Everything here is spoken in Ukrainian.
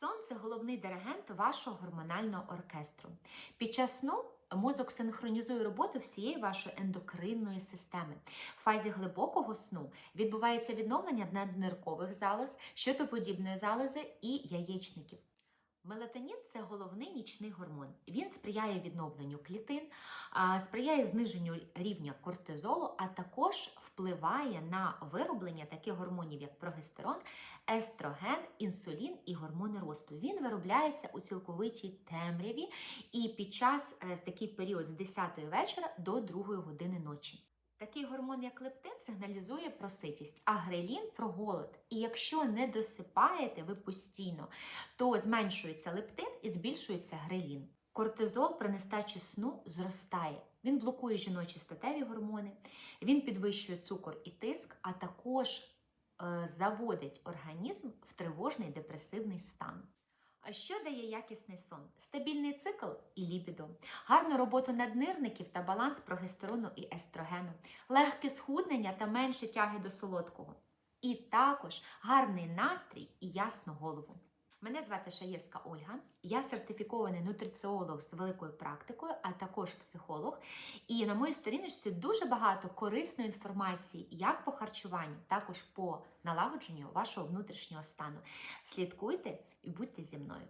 Сон це головний диригент вашого гормонального оркестру. Під час сну мозок синхронізує роботу всієї вашої ендокринної системи. В фазі глибокого сну відбувається відновлення надниркових залоз, щитоподібної залози і яєчників. Мелатонін це головний нічний гормон. Він сприяє відновленню клітин, сприяє зниженню рівня кортизолу, а також впливає на вироблення таких гормонів, як прогестерон, естроген, інсулін і гормони росту. Він виробляється у цілковитій темряві і під час е, такий період з 10 вечора до 2 години ночі. Такий гормон, як лептин, сигналізує про ситість, а грелін про голод. І якщо не досипаєте ви постійно, то зменшується лептин і збільшується грелін. Кортизол при нестачі сну зростає. Він блокує жіночі статеві гормони, він підвищує цукор і тиск, а також е, заводить організм в тривожний депресивний стан. А що дає якісний сон? Стабільний цикл і лібідо, гарну роботу наднирників та баланс прогестерону і естрогену, легке схуднення та менше тяги до солодкого. І також гарний настрій і ясну голову. Мене звати Шаєвська Ольга, я сертифікований нутриціолог з великою практикою, а також психолог. І на моїй сторіночці дуже багато корисної інформації як по харчуванню, також по налагодженню вашого внутрішнього стану. Слідкуйте і будьте зі мною.